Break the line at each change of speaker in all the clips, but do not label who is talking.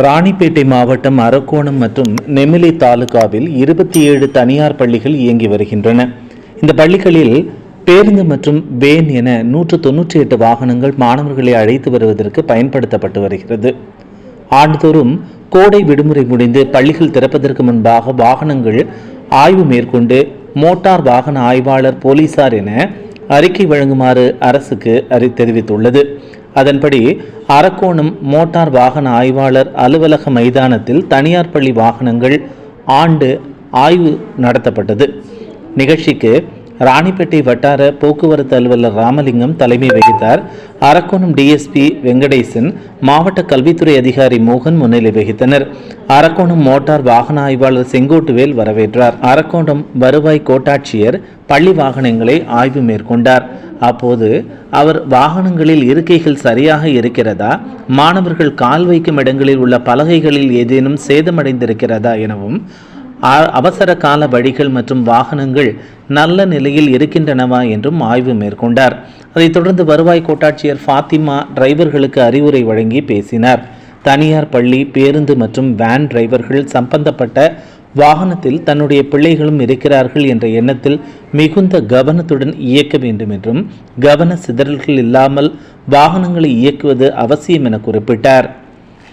ராணிப்பேட்டை மாவட்டம் அரக்கோணம் மற்றும் நெமிலி தாலுகாவில் இருபத்தி ஏழு தனியார் பள்ளிகள் இயங்கி வருகின்றன. இந்த பள்ளிகளில் பேருந்து மற்றும் வேன் என நூற்று தொன்னூற்றி எட்டு வாகனங்கள் மாணவர்களை அழைத்து வருவதற்கு பயன்படுத்தப்பட்டு வருகிறது. ஆண்டுதோறும் கோடை விடுமுறை முடிந்து பள்ளிகள் திறப்பதற்கு முன்பாக வாகனங்கள் ஆய்வு மேற்கொண்டு மோட்டார் வாகன ஆய்வாளர் போலீசார் என அறிக்கை வழங்குமாறு அரசுக்கு அறி தெரிவித்துள்ளது. அதன்படி அரக்கோணம் மோட்டார் வாகன ஆய்வாளர் அலுவலக மைதானத்தில் தனியார் பள்ளி வாகனங்கள் ஆண்டு ஆய்வு நடத்தப்பட்டது. நிகழ்ச்சிக்கு ராணிப்பேட்டை வட்டார போக்குவரத்து அலுவலர் ராமலிங்கம் தலைமை வகித்தார். அரக்கோணம் டிஎஸ்பி வெங்கடேசன் மாவட்ட கல்வித்துறை அதிகாரி மோகன் முன்னிலை வகித்தனர். அரக்கோணம் மோட்டார் வாகன ஆய்வாளர் செங்கோட்டுவேல் வரவேற்றார். அரக்கோணம் வருவாய் கோட்டாட்சியர் பள்ளி வாகனங்களை ஆய்வு மேற்கொண்டார். அப்போது அவர் வாகனங்களில் இருக்கைகள் சரியாக இருக்கிறதா? மாணவர்கள் கால் வைக்கும் இடங்களில் உள்ள பலகைகளில் ஏதேனும் சேதமடைந்திருக்கிறதா எனவும் அவசர கால வழிகள் மற்றும் வாகனங்கள் நல்ல நிலையில் இருக்கின்றனவா என்றும் ஆய்வு மேற்கொண்டார். அதைத் தொடர்ந்து வருவாய் கோட்டாட்சியர் ஃபாத்திமா டிரைவர்களுக்கு அறிவுரை வழங்கி பேசினார். தனியார் பள்ளி பேருந்து மற்றும் வேன் டிரைவர்கள் சம்பந்தப்பட்ட வாகனத்தில் தன்னுடைய பிள்ளைகளும் இருக்கிறார்கள் என்ற எண்ணத்தில் மிகுந்த கவனத்துடன் இயக்க வேண்டும் என்றும் கவன சிதறல்கள் இல்லாமல் வாகனங்களை இயக்குவது அவசியம் என குறிப்பிட்டார்.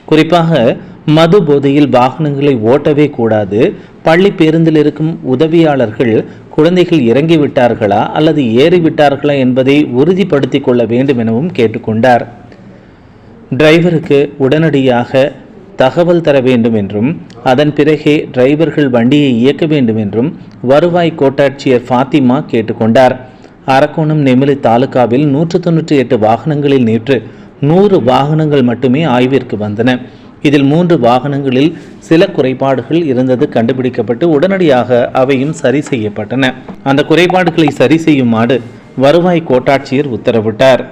குறிப்பாக மது போதையில் வாகனங்களை ஓட்டவே கூடாது. பள்ளி பேருந்தில் இருக்கும் உதவியாளர்கள் குழந்தைகள் இறங்கிவிட்டார்களா அல்லது ஏறிவிட்டார்களா என்பதை உறுதிப்படுத்திக் கொள்ள வேண்டும் எனவும் கேட்டுக்கொண்டார். டிரைவருக்கு உடனடியாக தகவல் தர வேண்டும் என்றும் அதன் பிறகே டிரைவர்கள் வண்டியை இயக்க வேண்டும் என்றும் வருவாய் கோட்டாட்சியர் ஃபாத்திமா கேட்டுக்கொண்டார். அரக்கோணம் நெமிலி தாலுகாவில் நூற்று தொன்னூற்றி எட்டு வாகனங்களில் நேற்று நூறு வாகனங்கள் மட்டுமே ஆய்விற்கு வந்தன. இதில் மூன்று வாகனங்களில் சில குறைபாடுகள் இருந்தது கண்டுபிடிக்கப்பட்டு உடனடியாக அவையும் சரி செய்யப்பட்டன. அந்த குறைபாடுகளை சரி செய்யுமாறு வருவாய் கோட்டாட்சியர் உத்தரவிட்டார்.